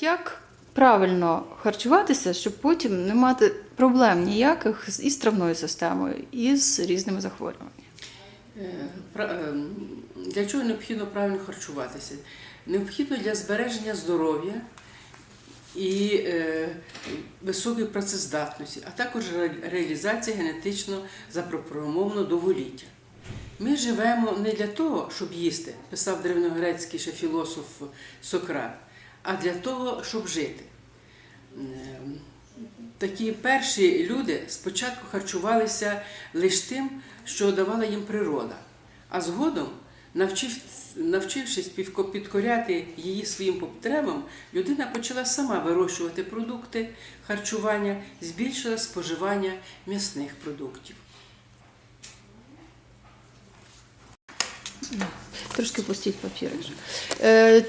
Як правильно харчуватися, щоб потім не мати проблем ніяких з- із травною системою, і з різними захворюваннями? Е, ем, Для чого необхідно правильно харчуватися? Необхідно для збереження здоров'я і е, високої працездатності, а також реалізації генетично запропонованого довголіття. Ми живемо не для того, щоб їсти, писав древньогрецький ще філософ Сократ, а для того, щоб жити. Ем, Такі перші люди спочатку харчувалися лише тим, що давала їм природа, а згодом, навчившись підкоряти її своїм потребам, людина почала сама вирощувати продукти харчування, збільшила споживання м'ясних продуктів. Трошки пустіть папір. Е,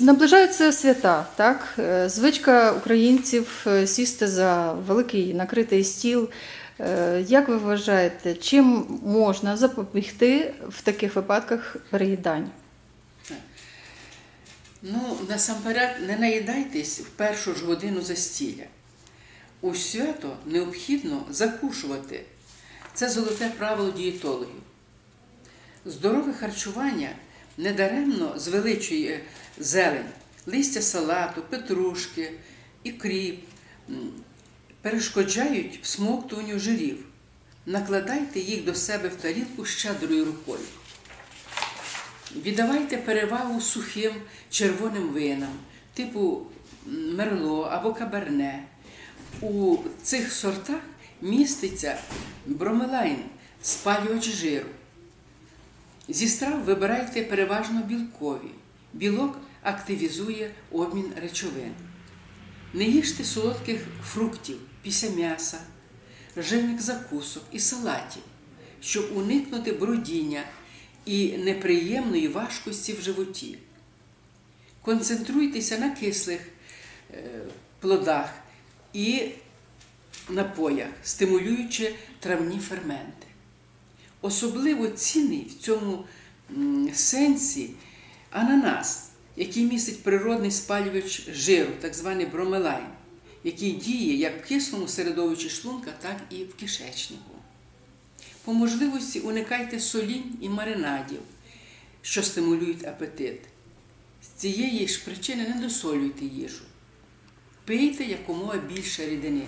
наближаються свята, так? Е, Звичка українців е, сісти за великий накритий стіл. Як ви вважаєте, чим можна запобігти в таких випадках переїдань? Ну, насамперед, не наїдайтесь в першу ж годину застілля. У свято необхідно закушувати. Це золоте правило дієтологів. Здорове харчування недаремно звеличує зелень, листя салату, петрушки, ікріп, перешкоджають всмоктуванню жирів. Накладайте їх до себе в тарілку щедрою рукою. Віддавайте перевагу сухим червоним винам, типу мерло або каберне. У цих сортах міститься бромелайн, спалювач жиру. Зі страв вибирайте переважно білкові. Білок активізує обмін речовин. Не їжте солодких фруктів після м'яса, жирних закусок і салатів, щоб уникнути бродіння і неприємної важкості в животі. Концентруйтеся на кислих е, плодах і напоях, стимулюючи травні ферменти. Особливо цінний в цьому сенсі ананас, який містить природний спалювач жиру, так званий бромелайн, який діє як в кислому середовищі шлунка, так і в кишечнику. По можливості уникайте солінь і маринадів, що стимулюють апетит. З цієї ж причини не досолюйте їжу. Пийте якомога більше рідини.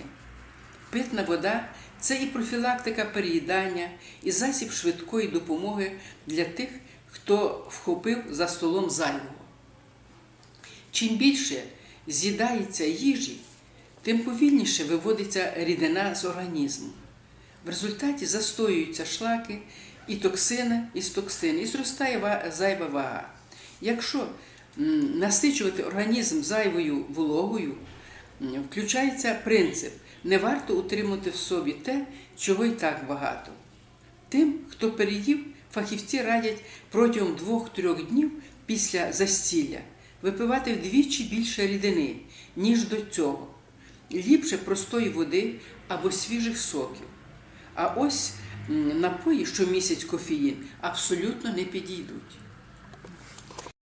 Питна вода це і профілактика переїдання, і засіб швидкої допомоги для тих, хто вхопив за столом зайвого. Чим більше з'їдається їжі, тим повільніше виводиться рідина з організму. В результаті застоюються шлаки і токсини із токсин, і зростає зайва вага. Якщо насичувати організм зайвою вологою, включається принцип не варто утримувати в собі те, чого й так багато. Тим, хто переїв, фахівці радять протягом 2-3 днів після застілля випивати вдвічі більше рідини, ніж до цього. Ліпше простої води або свіжих соків. А ось напої, що містять кофеїн, абсолютно не підійдуть.